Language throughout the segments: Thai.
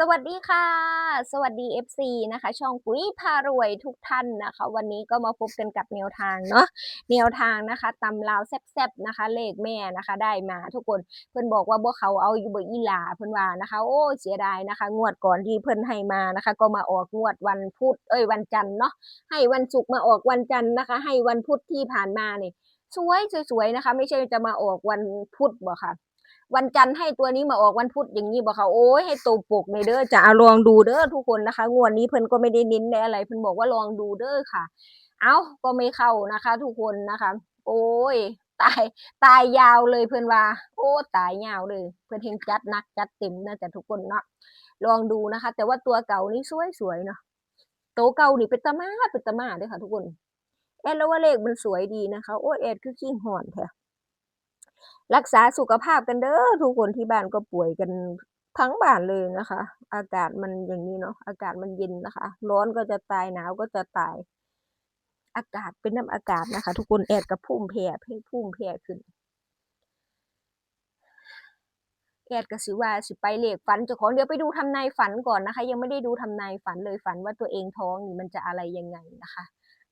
สวัสดีค่ะ สวัสดี FC นะคะ ช่องปุ๋ยพารวยทุกท่านนะคะ วันนี้ก็มาพบกันกับแนวทางเนาะแนวทางนะคะตำลาวแซบๆนะคะ เลขแม่นะคะ ได้มาทุกคนเพิ่นบอกว่าบ่เขาเอาอยู่บ่อีหลาเพิ่นว่านะคะ โอ้เสียดายนะคะ งวดก่อนที่เพิ่นให้มานะคะ ก็มาออกงวดวันพุธเอ้ยวันจันทร์เนาะให้วันศุกร์มาออกวันจันทร์นะคะ ให้วันพุธที่ผ่านมานี่สวยสวยๆนะคะ ไม่ใช่จะมาออกวันพุธบ่ค่ะ วันจันทร์ให้ตัวนี้มาออกวันพุธอย่างนี้บอกค่ะโอ้ยให้ตัวปกในเด้อจะเอาลองดูเด้อทุกคนนะคะ งวดนี้เพิ่นก็ไม่ได้น้นในอะไรเพิ่นบอกว่าลองดูเด้อค่ะ เอาก็ไม่เข้านะคะ ทุกคนนะคะ โอ้ยตายตายยาวเลยเพิ่อนว่า โอ้ตายยาวเลย เพิ่อนเฮงจัดนักจัดเต็มนะแต่ทุกคนเนาะลองดูนะคะ แต่ว่าตัวเก่านี่สวยๆเนาะโตเก่านี่เป็นตมาเป็นตมาด้อค่ะ ทุกคน แอดแล้วว่าเลขมันสวยดีนะคะ โอ้แอดคือขี้หอนแท้ รักษาสุขภาพกันเด้อทุกคนที่บ้านก็ป่วยกันทั้งบ้านเลยนะคะ อากาศมันอย่างนี้เนาะอากาศมันเย็นนะคะ ร้อนก็จะตายหนาวก็จะตาย อากาศเป็นน้ำอากาศนะคะ ทุกคนแอดกับพุ่มแผ่เพ่พุ่มแผ่ขึ้นแอดก็สิว่าสิไปเลขฝันจ้าขอเดี๋ยวไปดูทำนายฝันก่อนนะคะ ยังไม่ได้ดูทำนายฝันเลยฝันว่าตัวเองท้องนี่มันจะอะไรยังไงนะคะ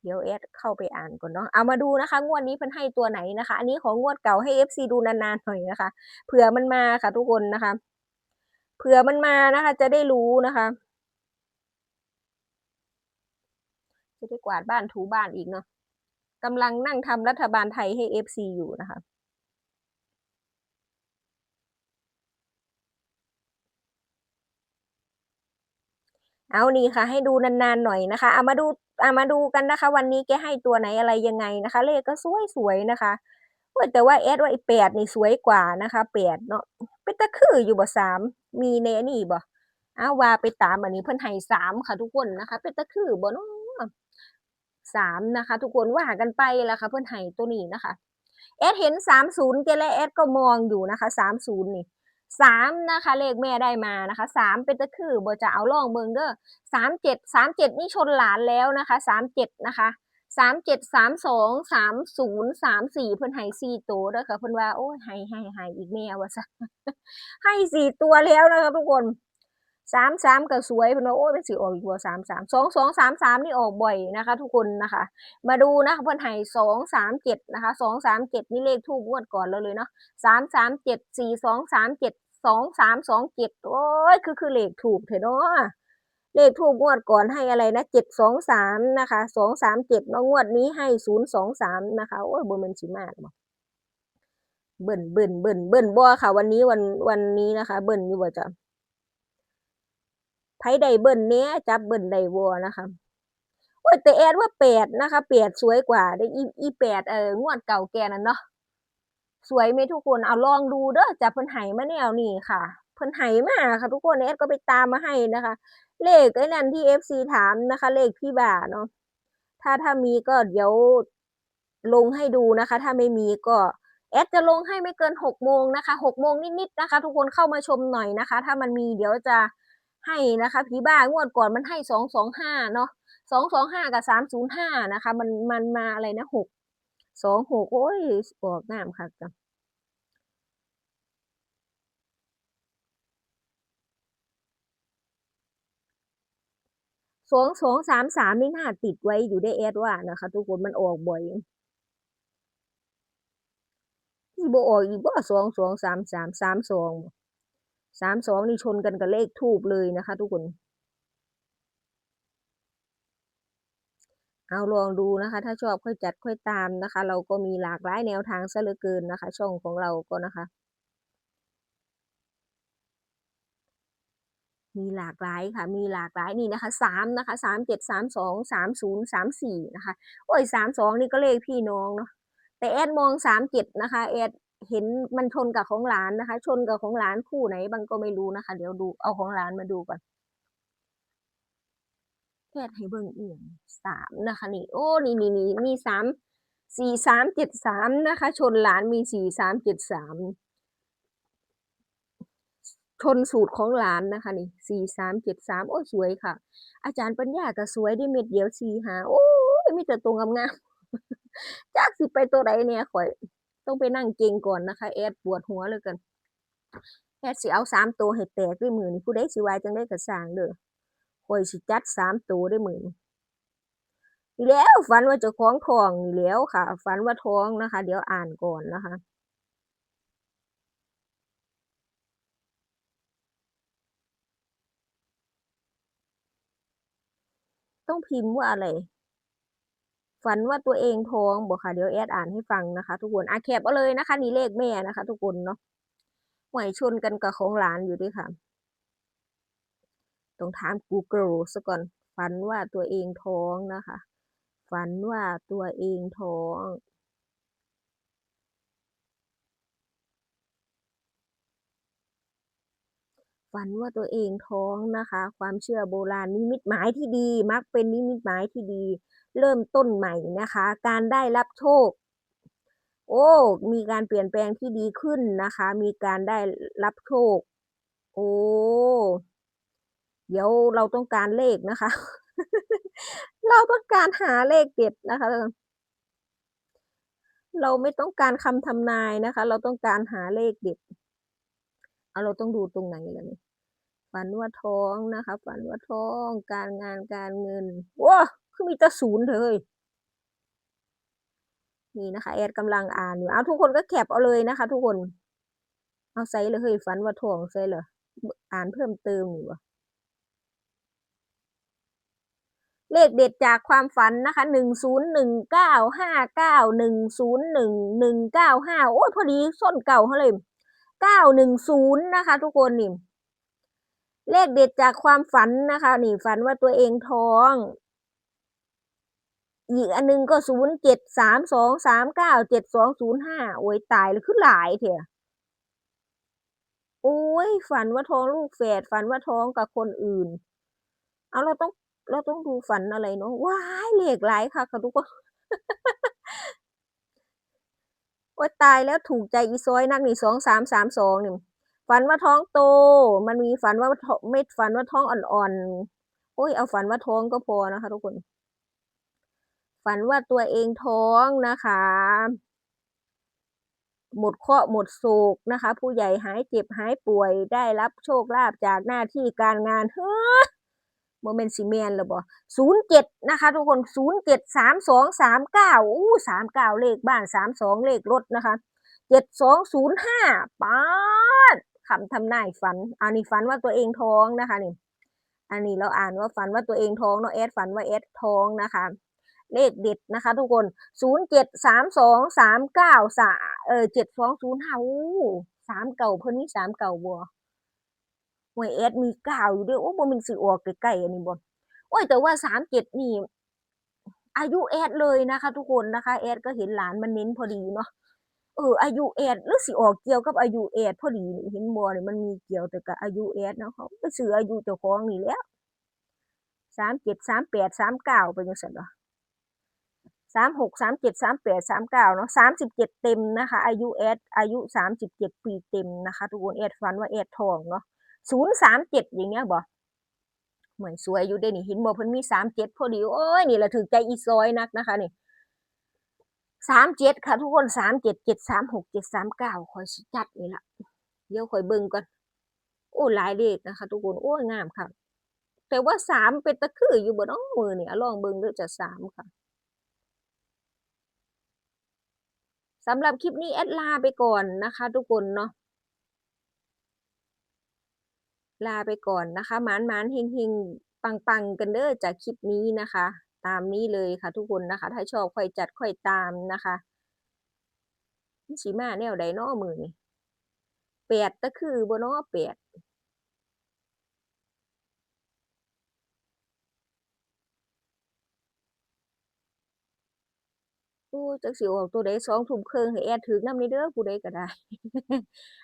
เดี๋ยวแอดเข้าไปอ่านก่อนเนาะเอามาดูนะคะงวดนี้เพิ่นให้ตัวไหนนะคะ อันนี้ของงวดเก่าให้ FC ดูนานๆหน่อยนะคะเผื่อมันมาค่ะ ทุกคนนะคะ เผื่อมันมานะคะ จะได้รู้นะคะจะได้กวาดบ้านถูบ้านอีกเนาะกำลังนั่งทำรัฐบาลไทยให้ FC อยู่นะคะเอานี่ค่ะ ให้ดูนานๆหน่อยนะคะ เอามาดู อามาดูกันนะคะ วันนี้แกให้ตัวไหนอะไรยังไงนะคะ เลขก็สวยๆนะคะแต่ว่าแอดว่าไอแปดนี่สวยกว่านะคะแปดเนาะเป็นตะคืออยู่บ่สามมีในอันนี่บ่เอาว่าไปตามอันนี้เพิ่นให้สามค่ะ ทุกคนนะคะ เป็นตะคือบ่เนาะสามนะคะ ทุกคนว่ากันไปละค่ะเพิ่นให้ตัวนี้นะคะ แอดเห็นสามศูนย์แกและแอดก็มองอยู่นะคะสามศูนย์นี่ สามนะคะเลขแม่ได้มานะคะสามเป็นตะคือบ่จะเอาล่องเบิงเด้อสามเจ็ดสามเจ็ดนี่ชนหลานแล้วนะคะสามเจ็ดนะคะสามเจ็ดสามสองสามศูนย์สามสี่เพิ่นให้สี่ตัวเด้อค่ะเพิ่นว่าโอ้ยให้ให้ให้อีกแม่วะซะให้สี่ตัวแล้วนะคะทุกคน สามสามก็สวยเพิ่นว่าโอ้ยเป็นสิออกอีกว่าสามสามสองสองสามสามนี่ออกบ่อยนะคะ ทุกคนนะคะ มาดูนะคะเพิ่นให้สองสามเจ็ดนะคะสองสามเจ็ดนี่เลขทูบงวดก่อนเราเลยเนาะสามสามเจ็ดสี่สองสามเจ็ดสองสามสองเจ็ดโอ้ยคือคือเลขถูกเถอะเนาะเลขถูกงวดก่อนให้อะไรนะเจ็ดสองสามนะคะสองสามเจ็ดเนาะงวดนี้ให้ศูนย์สองสามนะคะโอ้ยเบอร์มันชิมากบ่เบิ่นเบิ่นเบิ่นเบิ่นบ่ค่ะ วันนี้วันวันนี้นะคะ เบิ่นอยู่บ่จ้ะ ไผใดเบิ่นเนี้ยจับเบิ่นใดบ่นะคะโอ้ยแต่แอดว่าแปดนะคะแปดสวยกว่าได้อีอีแปดเอองวดเก่าแก่นั่นเนาะสวยไหมทุกคนเอาลองดูเด้อจากเพิ่นไหมาแนวนี้ค่ะ เพิ่นไหมาค่ะทุกคนเอสก็ไปตามมาให้นะคะ เลขไอ้นั่นที่ FC ถามนะคะ เลขพี่บ่าเนาะถ้าถ้ามีก็เดี๋ยวลงให้ดูนะคะ ถ้าไม่มีก็แอดจะลงให้ไม่เกินหกโมงนะคะหกโมงนิดๆนะคะ ทุกคนเข้ามาชมหน่อยนะคะ ถ้ามันมีเดี๋ยวจะ ให้นะคะพี่บ้างวดก่อนมันให้สองสองห้าเนาะสองสองห้ากับสามศูนย์ห้านะคะ มันมันมาอะไรนะหกสองหกโอ้ยออกงามค่ะจ้ะสองสองสามสามนี่น่าติดไว้อยู่ได้แอดว่านะคะ ทุกคนมันออกบ่อยที่บ่ออกอีกบ่สองสองสามสามสามสอง สามสองนี่ชนกันกับเลขทูบเลยนะคะ ทุกคน เอาลองดูนะคะ ถ้าชอบค่อยจัดค่อยตามนะคะ เราก็มีหลากหลายแนวทางซะเหลือเกินนะคะ ช่องของเราก็นะคะ มีหลากหลายค่ะ มีหลากหลายนี่นะคะสามนะคะสามเจ็ดสามสองสามศูนย์สามสี่นะคะ โอ้ยสามสองนี่ก็เลขพี่น้องเนาะแต่แอดมองสามเจ็ดนะคะแอด เห็นมันชนกับของหลานนะคะ ชนกับของหลานคู่ไหนบางก็ไม่รู้นะคะ เดี๋ยวดูเอาของหลานมาดูก่อนแอดให้เบิ่งเอียงสามนะคะนี่ โอ้นี่นี่นี่มีสามสี่สามเจ็ดสามนะคะ ชนหลานมีสี่สามเจ็ดสามชนสูตรของหลานนะคะ นี่สี่สามเจ็ดสามโอ้สวยค่ะ อาจารย์ปัญญาก็สวยได้เม็ดเดียวสี่หาโอ้ยมีแต่ตรงงามๆจากสิไปตัวใดเนี่ยข่อย ต้องไปนั่งเก่งก่อนนะคะแอดปวดหัวเลยกันแอดสิเอาสามตัวให้แตกด้อมื้อนี้ผู้ใดสิว่าจั่งใดก็สางเด้อข้อยสิจัดสามตัวด้อมื้อนี่แล้วฝันว่าเจ้าของทองนี่แล้วค่ะ ฝันว่าท้องนะคะ เดี๋ยวอ่านก่อนนะคะต้องพิมพ์ว่าอะไร ฝันว่าตัวเองท้องบอกค่ะเดี๋ยวแอดอ่านให้ฟังนะคะ ทุกคนอาแคบเอาเลยนะคะ นี่เลขแม่นะคะ ทุกคนเนาะหวยชนกันกับของหลานอยู่ด้วยค่ะต้องถาม Google ซะก่อนฝันว่าตัวเองท้องนะคะ ฝันว่าตัวเองท้อง ฝันว่าตัวเองท้องนะคะ ความเชื่อโบราณนิมิตหมายที่ดี มักเป็นนิมิตหมายที่ดี เริ่มต้นใหม่นะคะ การได้รับโชค โอ้ มีการเปลี่ยนแปลงที่ดีขึ้นนะคะ มีการได้รับโชค โอ้เดี๋ยวเราต้องการเลขนะคะ เราต้องการหาเลขเด็ดนะคะ เราไม่ต้องการคำทำนายนะคะ เราต้องการหาเลขเด็ดเอาเราต้องดูตรงไหนล่ะนี่ ฝันว่าท้องนะคะ ฝันว่าท้อง การงานการเงินโอ้คือมีแต่ศูนย์เถอะเฮ้ยนี่นะคะ แอดกำลังอ่านอยู่เอาทุกคนก็แคปเอาเลยนะคะ ทุกคน เอ้าวไสล่เฮ้ยฝันว่าท้องไสล่ะบอ่านเพิ่มเติมนี่บ่เลขเด็ดจากความฝันนะคะ101959101195โอ๊ยพอดีส้นเก้าเขาเลย910นะคะ ทุกคนนี่ เลขเด็ดจากความฝันนะคะ นี่ฝันว่าตัวเองท้อง อีกอันหนึ่งก็0732397205โอ๊ยตายแล้วคือหลายแท้โอ๊ยฝันว่าท้องลูกแฝดฝันว่าท้องกับคนอื่น เอาเราต้องเราต้องดูฝันอะไรเนาะว้ายเลขหลายคักค่ะทุกคนโอ๊ยตายแล้วถูกใจอีซอยนักนี่2332นี่ ฝันว่าท้องโต มันมีฝันว่าไม่ฝันว่าท้องอ่อนๆโอ๊ยเอาฝันว่าท้องก็พอนะคะ ทุกคน ฝันว่าตัวเองท้องนะคะ หมดเคราะห์หมดโศกนะคะ ผู้ใหญ่หายเจ็บหายป่วยได้รับโชคลาภจากหน้าที่การงานเฮ้อบ่แม่นสิแม่นแล้วบ่07นย์เจ็ดนะคะ ทุกคน073239อู้39เก้าเลขบ้าน32เลขรถนะคะ7205ป๊าด คำทำนายฝันอ้าวนี่ฝันว่าตัวเองท้องนะคะนี่ อันนี้เราอ่านว่าฝันว่าตัวเองท้องเนาะแอดฝันว่าแอดท้องนะคะ เลขเด็ดนะคะ ทุกคน073239สาเอ่อ7205อู้39เก่าเพิ่นมี39บ่ห้วยแอดมี9อยู่ด้อโอ้บ่ม่นสิออกใกล้ๆอันนี้บ่โอ๊ยแต่ว่า37นี่อายุแอดเลยนะคะ ทุกคนนะคะแอดก็เห็นหลานมันเน้นพอดีเนาะ เอออายุแอดหรือสิออกเกี่ยวกับอายุแอดพอดีนี่เห็นบ่นี่มันมีเกี่ยวแต่กับอายุแอดเนาะเขาไปซื้ออายุเจ้าของนี่แล้ว37 38 39ไปจังซั้นเนาะ36 37 38 39เก้าเนาะ37เจ็ดเต็มนะคะอายุแอดอายุ37ปีเต็มนะคะ ทุกคนแอดฝันว่าแอดทองเนาะ037อย่างเงี้ยบ่เหมือนสวยอยู่เดะนี่เห็นบ่เพิ่นมี37พอดีโอ๊ยนี่ละถูกใจอีซอยนักนะคะนี่ 37ค่ะ ทุกคน37 736 739ข้าคอยจัดนี่ละเดี๋ยวข้อยเบิ่งก่อนโอ้หลายเลขนะคะ ทุกคนโอ้ยงามคักแต่ว่า3เป็นตาคืออยู่บ่เนาะมื้อนี้อะลองเบิ่งเด้อจ้ะ3ค่ะสำหรับคลิปนี้แอดลาไปก่อนนะคะ ทุกคนเนาะลาไปก่อนนะคะหมานๆเฮงๆปังๆกันเด้อจากคลิปนี้นะคะ ตามนี้เลยค่ะ ทุกคนนะคะ ถ้าชอบค่อยจัดค่อยตามนะคะสีมาแนวใดน้อมือนี้8ตาคือบ่น้อ8โอ้จักสิออกตัวใด20:30ให้แอดถูกนำแหน่เด้อผู้ใดก็ได้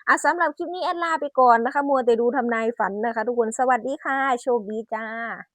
อ่าสำหรับคลิปนี้แอดลาไปก่อนนะคะ มัวแต่ดูทำนายฝันนะคะ ทุกคนสวัสดีค่ะ โชคดีจ้ะ